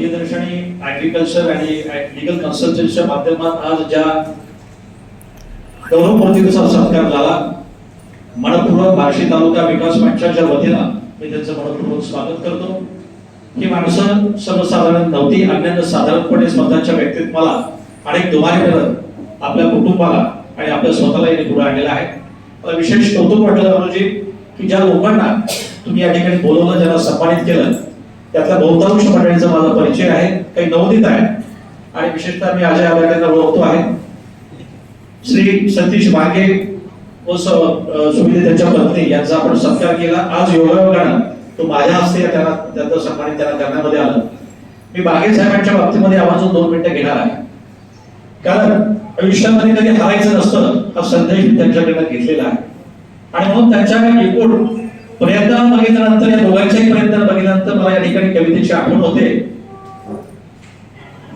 Priyadarshini agriculture आणि legal कन्सल्टन्सीच्या माध्यमात आज ज्या गौरवपूर्तीचा सत्कार झाला मनपूर्वक बार्शी तालुका विकास मंचाच्या वतीनं मी त्यांचं मनपूर्वक स्वागत करतो. ही माणसं सर्वसाधारण नव्हती अन्यानं साधारणपणे स्वतःच्या व्यक्तित्वाला अनेक दुमारे करत आपल्या कुटुंबाला आणि आपल्या स्वतःला यांनी पुढे आणलेला आहे. मला विशेष कौतुक वाटलं अनुजी की ज्या लोकांना तुम्ही या ठिकाणी बोलवलं ज्यांना सन्मानित केलं त्यातल्या बहुतांश मंडळींचा माझा परिचय आहे काही नवोदित आहे आणि विशेषतः मी अजय आव्हाड्यांना ओळखतो आहे. श्री सतीश भागे व सुविधे त्यांच्या पत्नी यांचा आपण सत्कार केला. आज योगायोगानं तो माझ्या हस्ते त्यांना त्यांचा सन्मानित त्यांना करण्यामध्ये आलं. मी बागे साहेबांच्या बाबतीमध्ये आवाजून दोन मिनिटं घेणार आहे. कारण आयुष्यामध्ये कधी हारायचं नसतं हा संदेश त्यांच्याकडनं घेतलेला आहे. आणि म्हणून त्यांच्या एकूण प्रयत्न बघितल्यानंतर या दोघांच्याही प्रयत्न बघितल्यानंतर मला या ठिकाणी कवितेची आठवण होते.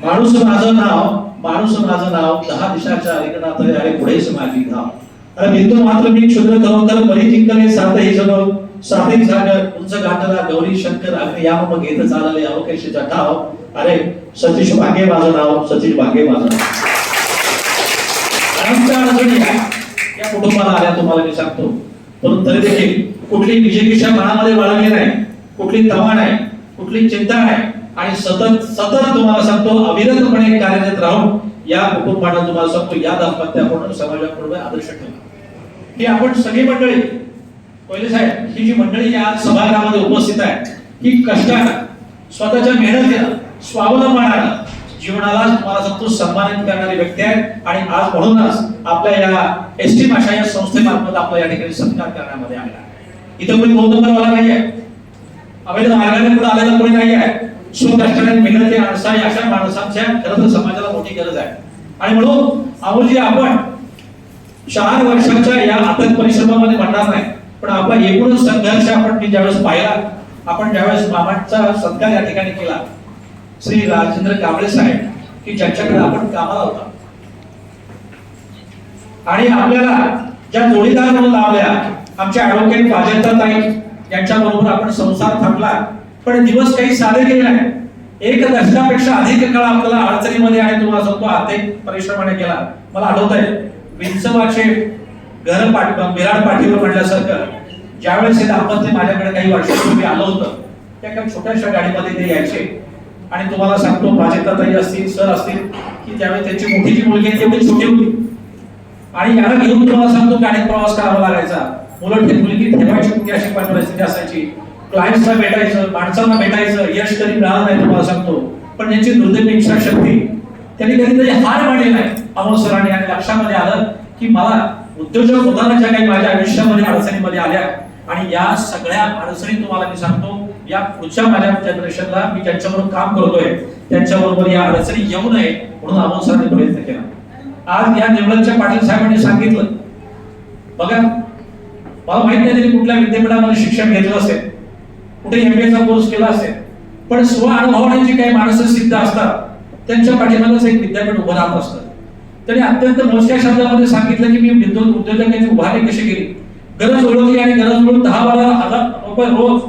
माणूस माझं नाव माणूस माझं नाव दहा दिशाच्या अलीकडात अरे पुढेच माझी धाव अरे बिंदू मात्र मी क्षुद्र कवंतर बरी जिंकले सातही जग सातही सागर उंच गाठला गौरी शंकर अग्नि या मग घेत चालले अवकेशी जटाव. अरे सतीश भागे माझं नाव सतीश भागे माझं नाव. अनंत अडचणी या कुटुंबाला आल्या तुम्हाला मी सांगतो. परंतु तरी देखील कुठली विजयकिशा मनामध्ये बाळगली नाही कुठली तमा नाही कुठली चिंता नाही आणि सतत सतत तुम्हाला सांगतो अविरतपणे कार्यरत राहून या कुटुंबाला तुम्हाला सांगतो या दाम्पत्याकडून समाजापुढे आदर्श ठेवा. ही आपण सगळी मंडळी पहिले साहेब ही जी मंडळी या सभागृहामध्ये उपस्थित आहे ही कष्टानं स्वतःच्या मेहनतीनं स्वावलंबनानं जीवनाला तुम्हाला सांगतो सन्मानित करणारी व्यक्ती आहे. आणि आज म्हणूनच आपल्या या एस टी भाषा या संस्थेमार्फत आपला या ठिकाणी सत्कार करण्यामध्ये आलेला आहे. इथं कोणी कौतुकरवाला नाही आहे अवैध मार्गाने पुढे आलेला कोणी नाही आहे स्वकष्टाने मेहनती माणसा अशा माणसांच्या खरं तर समाजाला मोठी गरज आहे. आणि म्हणून अमोलजी आपण चार वर्षाच्या या अथक परिश्रमामध्ये म्हणणार नाही. पण आपण एकूणच संघर्ष आपण मी ज्यावेळेस पाहिला आपण ज्यावेळेस मामांचा सत्कार या ठिकाणी केला श्री राजेंद्र कांबळे साहेब की ज्यांच्याकडे आपण कामाला होता. आणि आपल्याला ज्या जोडीदार म्हणून लावल्या आमच्या ऍडव्होकेट प्राजक्ता ताई यांच्या बरोबर आपण संसार थांबला. पण दिवस काही साधे गेले नाही. एक दशकापेक्षा अधिक काळ आपल्याला अडचणीमध्ये आहे तुम्हाला सांगतो आर्थिक परिश्रमाने केला मला आठवत आहे विंचवाचे घर पाठ बिराड पाठीवर म्हटल्यासारखं ज्यावेळेस हे दाम्पत्य माझ्याकडे काही वर्षापूर्वी आलं होतं त्या काही छोट्याशा गाडीमध्ये ते यायचे. आणि तुम्हाला सांगतो माझे असतील सर असतील की त्यावेळी त्यांची मोठी जी मुलगी आहे तेवढी छोटी होती. आणि याला घेऊन तुम्हाला सांगतो गाडीत प्रवास करावा लागायचा. मुलं मुलगी ठेवायची कुठे अशी पण परिस्थिती असायची. क्लायंट्सला भेटायचं माणसांना भेटायचं यश कधी मिळालं नाही तुम्हाला सांगतो. पण त्यांची दुर्दैवी इच्छाशक्ती त्यांनी कधीतरी हार मांडली नाही. अमोल सरांनी आणि लक्षामध्ये आलं की मला उद्योजक होताना ज्या काही माझ्या आयुष्यामध्ये अडचणीमध्ये आल्या. आणि या सगळ्या अडचणी तुम्हाला मी सांगतो या पुढच्या माझ्या जनरेशनला मी ज्यांच्याबरोबर काम करतोय त्यांच्याबरोबर या अडचणी येऊ नये म्हणून अमोल सरांनी प्रयत्न केला. आज या निवडणच्या पाटील साहेबांनी सांगितलं बघा मला माहीत नाही त्यांनी कुठल्या विद्यापीठामध्ये शिक्षण घेतलं असेल कुठे एम एचा कोर्स केला असेल पण स्व अनुभवाने जी काही माणसं सिद्ध असतात त्यांच्या पाठीमागच एक विद्यापीठ उभं राहत असतं. त्यांनी अत्यंत मोजक्या शब्दामध्ये सांगितलं की मी विद्युत उद्योजकांची उभारणी कशी केली? गरज ओळखली आणि गरज म्हणून दहा बारा हजार रुपये रोज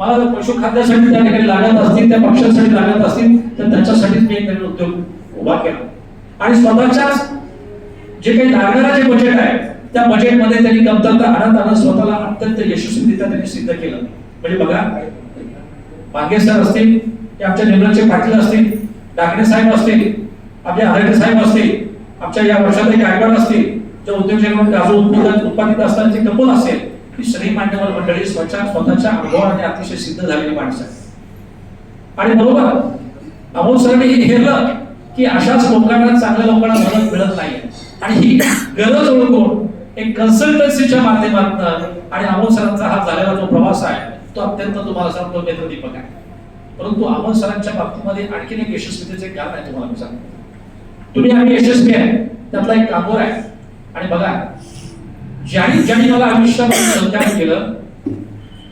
मला जर पशुखाद्यासाठी त्या ठिकाणी लागत असतील त्या पक्षांसाठी लागत असतील तर त्याच्यासाठीच मी एक नवीन उद्योग उभा केला. आणि स्वतःच्याच जे काही लागणारा जे बजेट आहे त्या बजेटमध्ये त्यांनी कमतरता आणत आणत स्वतःला अत्यंत यशस्वीरित्या त्यांनी सिद्ध केलं. म्हणजे बघा मागे सर असतील ते आमच्या निर्मलचे पाटील असतील डाकणे साहेब असतील आपले आरेटे साहेब असतील आमच्या या वर्षात एक गायकवाड असतील जे उद्योजक अजून उत्पादन उत्पादित असताना जे कपल असेल ही सगळी मान्यवर मंडळी स्वतः स्वतःच्या अनुभवाने अतिशय सिद्ध झालेली माणसं आहेत. आणि बरोबर अमोल सरांनी हे घेरलं की अशाच लोकांना चांगल्या लोकांना मदत मिळत नाही. आणि ही गरज ओळखून एक कन्सल्टन्सीच्या माध्यमातून आणि अमोल सरांचा हा झालेला जो प्रवास आहे तो अत्यंत तुम्हाला सांगतो मित्र दीपक आहे. परंतु अमोल सरांच्या बाबतीमध्ये आणखीन एक यशस्वीतेचे कारण आहे तुम्हाला मी सांगतो. तुम्ही आम्ही यशस्वी आहे त्यातला एक कामोर आहे. आणि बघा ज्यांनी ज्यांनी मला आयुष्यामध्ये सहकार्य केलं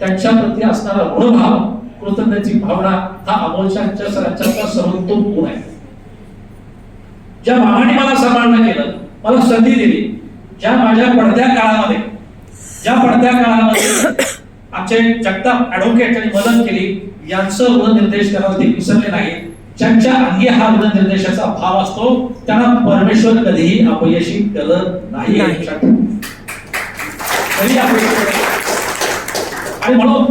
त्यांच्या प्रती असणारा ऋणभाव कृतज्ञतेची भावना हा अमोलशांच्या सरांच्या सर्वोत्तम गुण आहे. ज्या मामाने मला सांभाळणं केलं मला संधी दिली ज्या माझ्या पडत्या काळामध्ये ज्या पडत्या काळामध्ये आमचे जगताप ऍडव्होकेट यांनी मदत केली यांचं ऋण निर्देश करायला ते विसरले नाही ज्यांच्या अंगी हा निर्देशाचा भाव असतो त्यांना परमेश्वर कधीही अपयशी करत नाही. आणि म्हणून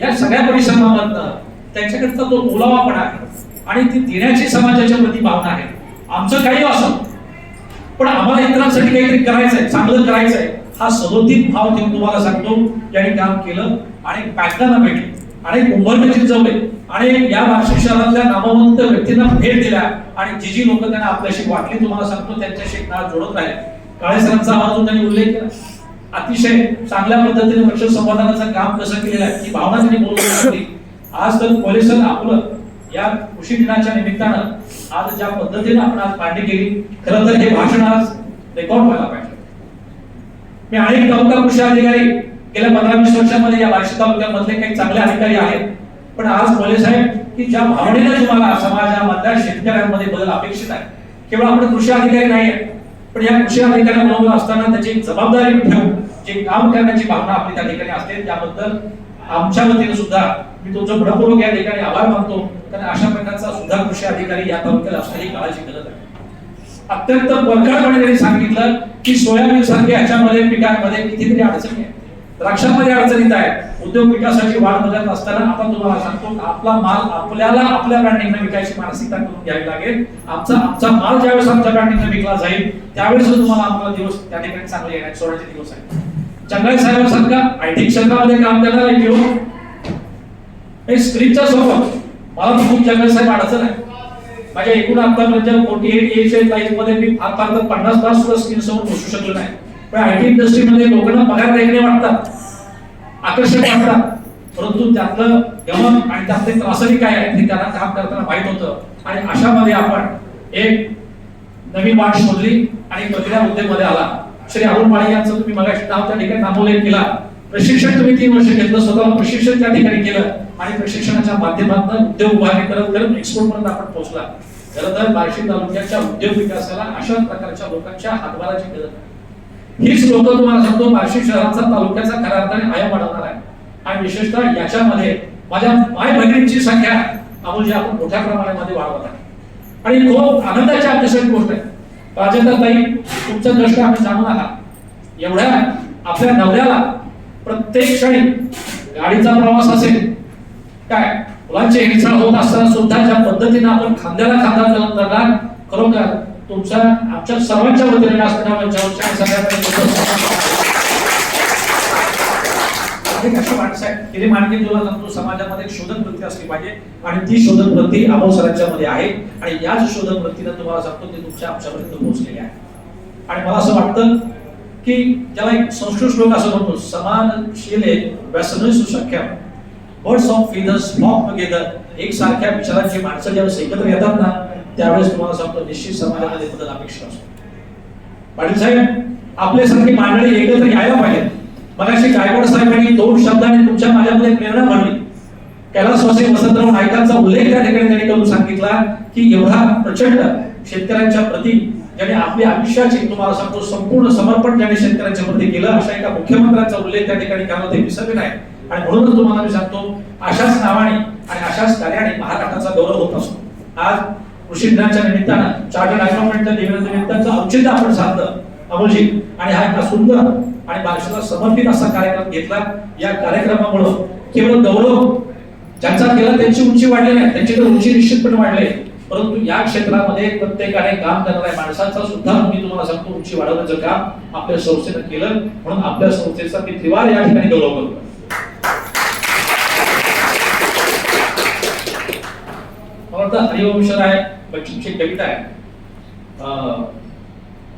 या सगळ्या परिश्रमामधनं त्यांच्याकडचा तो ओलावापणा आहे. आणि ती देण्याची समाजाच्या प्रती भावना आहे. आमचं काही असो पण आम्हाला इतरांसाठी काहीतरी करायचंय चांगलं करायचंय हा सदोदित भाव ठेवून तुम्हाला सांगतो यांनी काम केलं आणि बँकांना भेटले आणि कुंभरने चिंचवले आणि या नाशिक शहरातल्या नामवंत व्यक्तींना भेट दिल्या आणि जी जी लोक त्यांना आपल्याशी वाटली तुम्हाला सांगतो त्यांच्याशी एक नाळ जोडत राहिले. काळेसरांचा आवाज त्यांनी उल्लेख केला. अतिशय चांगल्या पद्धतीने वृक्ष संवर्धनाचं काम कसं केलेलं आहे ही भावना त्यांनी बोलून दाखवली. आज तर कॉलेज आपलं या कृषी दिनाच्या निमित्तानं आज ज्या पद्धतीने आपण आज मांडणी केली खरं तर हे भाषण आज रेकॉर्ड व्हायला पाहिजे मी अनेक तालुका कृषी अधिकारी गेल्या पंधरा वीस वर्षामध्ये या बार्शी तालुक्यामधले काही चांगले अधिकारी आहेत पण आज बोले साहेब की ज्या भावनेनं तुम्हाला समाजामधल्या शेतकऱ्यांमध्ये बदल अपेक्षित आहे केवळ आपण कृषी अधिकारी नाही आहे पण या कृषी अधिकाऱ्यांबरोबर असताना त्याची जबाबदारी ठेवून जे काम करण्याची भावना आपली त्या ठिकाणी असते त्याबद्दल आमच्या वतीने सुद्धा मी तुमचं मनपूर्वक या ठिकाणी आभार मानतो. कारण अशा प्रकारचा सुद्धा कृषी अधिकारी या तालुक्यात असणं ही काळाची गरज आहे. अत्यंत परखडपणे त्यांनी सांगितलं की सोयाबीन सारख्या ह्याच्यामध्ये पिकांमध्ये कितीतरी अडचणी आहेत. द्राक्षांमध्ये अडचणीत आहे उद्योग विकासाची वाढ बघत असताना आपण तुम्हाला सांगतो आपला माल आपल्याला आपल्या ब्रँडिंगने विकायची मानसिकता करून घ्यावी लागेल. आमचा आमचा माल ज्यावेळेस आमच्या ब्रँडिंगने विकला जाईल त्यावेळेस तुम्हाला आम्हाला दिवस त्या ठिकाणी चांगले येण्याचे सोडायचे दिवस आहेत. चंगाई साहेब सांगा आयटी क्षेत्रामध्ये काम करणारा एक युवक एक स्क्रीनच्या सोबत मला खूप जंगल साहेब अडचण आहे. माझ्या एकूण आतापर्यंत फोर्टी एट एज लाईफमध्ये मी फार फार तर पन्नास तास सुद्धा स्क्रीन समोर बसू शकलो नाही. पण आयटी इंडस्ट्रीमध्ये लोकांना पगार वेगळे वाटतात. आकर्षक वाटतात परंतु त्यातलं गमन आणि त्यातले त्रासही काय आहे हे त्यांना काम करताना माहीत होतं. आणि अशामध्ये आपण एक नवी वाट शोधली आणि पहिल्या उद्योगमध्ये आला. श्री अरुण माळे यांचं तुम्ही मगाशी नाव त्या ठिकाणी नामोल्लेख केला. प्रशिक्षण तुम्ही तीन वर्ष घेतलं स्वतः प्रशिक्षण त्या ठिकाणी केलं आणि प्रशिक्षणाच्या माध्यमातून उद्योग उभारणी करत करत एक्सपोर्ट पर्यंत आपण पोहोचला. खरं तर बार्शी तालुक्याच्या उद्योग विकासाला अशा प्रकारच्या लोकांच्या हातभाराची गरज आहे. हीच लोक तुम्हाला सांगतो बार्शी शहराचा तालुक्याचा खऱ्या अर्थाने आया वाढवणार आहे. आणि विशेषतः याच्यामध्ये माझ्या माय बहिणींची संख्या अमोलजी आपण मोठ्या प्रमाणामध्ये वाढवत आहे आणि खूप आनंदाची अतिशय गोष्ट आहे. ताई तुमचं दृष्ट आम्ही जाणून आहात एवढ्या आपल्या नवऱ्याला प्रत्येक क्षणी गाडीचा प्रवास असेल काय? मुलांची हिंसा होत असताना सुद्धा ज्या पद्धतीने आपण खांद्याला खांदा घालून खरोखर तुमचा आमच्या सर्वांच्या वतीने असताना मंचावरच्या आणि सगळ्यांकडे अनेक अशी तुला सांगतो समाजामध्ये एक शोधक वृत्ती असली पाहिजे आणि ती शोधन वृत्ती अमोल सरांच्या मध्ये आहे. आणि याच शोधन वृत्तीनं तुम्हाला सांगतो ते तुमच्या आमच्यापर्यंत पोहोचलेली आहे. आणि मला असं वाटतं की ज्याला एक संस्कृत श्लोक असं म्हणतो समानशीले व्यसन सुशक्य birds of feathers flock together एकसारख्या विचारांची माणसं जेव्हा एकत्र येतात ना त्यावेळेस तुम्हाला सांगतो निश्चित समाजामध्ये बदल अपेक्षित असतो पाटील साहेब आपले सारखी मांडळी एकत्र यायला पाहिजे. मगाशी गायकवाड साहेबांनी दोन शब्दांनी तुमच्या माझ्यामध्ये प्रेरणा भरली कैलासवासी वसंतराव नायकांचा उल्लेख त्या ठिकाणी त्यांनी करून सांगितला की एवढा प्रचंड शेतकऱ्यांच्या प्रती ज्याने आपल्या आयुष्याची तुम्हाला सांगतो संपूर्ण समर्पण ज्याने शेतकऱ्यांच्या प्रती केलं अशा एका मुख्यमंत्र्यांचा उल्लेख त्या ठिकाणी केला ते विसरले नाही. आणि म्हणूनच तुम्हाला मी सांगतो अशाच नावाने आणि अशाच कार्याने महाराष्ट्राचा गौरव होत असतो. आज कृषी दिनाच्या निमित्तानं चार्टर्ड अकाउंटंटच्या दिनानिमित्ताचं औचित्य आपण साधलं अमोलजी. आणि हा एका सुंदर आणि बार्शीला समर्पित असा कार्यक्रम घेतला. या कार्यक्रमामुळं केवळ गौरव ज्यांचा केला त्यांची उंची वाढली नाही त्यांची तर उंची निश्चितपणे वाढली. परंतु या क्षेत्रामध्ये प्रत्येकाने काम करणाऱ्या माणसाचा सुद्धा मी तुम्हाला सांगतो उंची वाढवण्याचं काम आपल्या संस्थेनं केलं. म्हणून आपल्या संस्थेचा मी त्रिवार या ठिकाणी गौरव करतो. वाटतं हरिवंशराय बच्चूंची एक कविता आहे.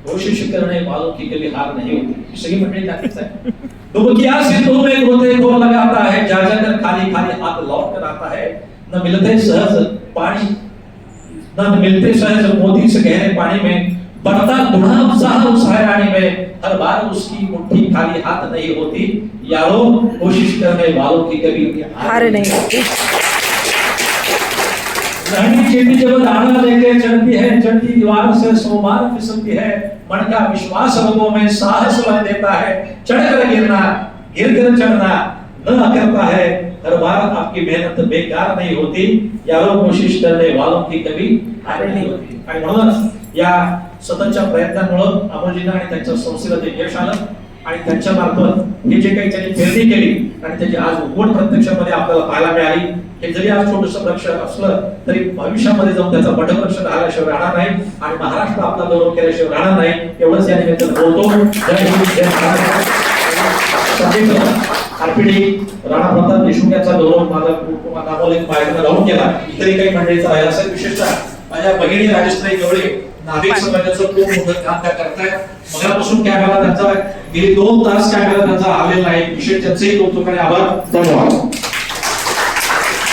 कोशिश करने वालों की कभी हार नहीं होती. ही सगळी मंडळी त्यातलीच आहे. डुबकिया सिंधु में गोते को लगाता है जा जाकर खाली खाली हाथ लौट कर आता है न मिलते सहज पानी न मिलते सहज मोती से गहरे पानी में. बढ़ता गुणा उत्साह उस हैरानी में. हर बार उसकी मुट्ठी खाली हाथ नहीं होती. यारो कोशिश करने वालों की कभी हार नहीं होती. रहनी चेती जब दाना लेके चढ़ती है चढ़ती दीवार से सोमार फिसलती है। मन का विश्वास लोगों में साहस भर देता है। चढ़कर गिरना गिर कर चढ़ना न करता है। हर बार आपकी मेहनत बेकार नहीं होती। यारो कोशिश करने वालों की कभी हार नहीं होती। आणि म्हणूनच या सततच्या प्रयत्नांमुळे अमोलजींना आणि त्यांच्या संस्थेला ते यश आलं आणि त्यांच्या मार्फत हे जे काही त्यांनी पेरणी केली आणि त्याची आज उगवण प्रत्यक्षामध्ये आपल्याला पाहायला मिळाली हे जरी आज छोटस वृक्ष असलं तरी भविष्यामध्ये जाऊन त्याचा बटवृक्ष राहिल्याशिवाय राहणार नाही आणि महाराष्ट्र आपला गौरव केल्याशिवाय राहणार नाही एवढंच या निमित्त बोलतो. आरपीडी राणा प्रताप देशमुख यांचा गौरव माझा नामोल्लेख माझ्याकडे राहून गेला इतरही काही मंडळीचा राहिला असेल विशेषतः माझ्या भगिनी राजश्री गवळे नाभिक समाजाचं खूप मोठं काम त्या करतायत मगापासून कॅमेरा त्यांचा गेली दोन तास कॅमेरा त्यांचा आलेला आहे. विशेष त्यांचेही कौतुक आणि आभार. धन्यवाद.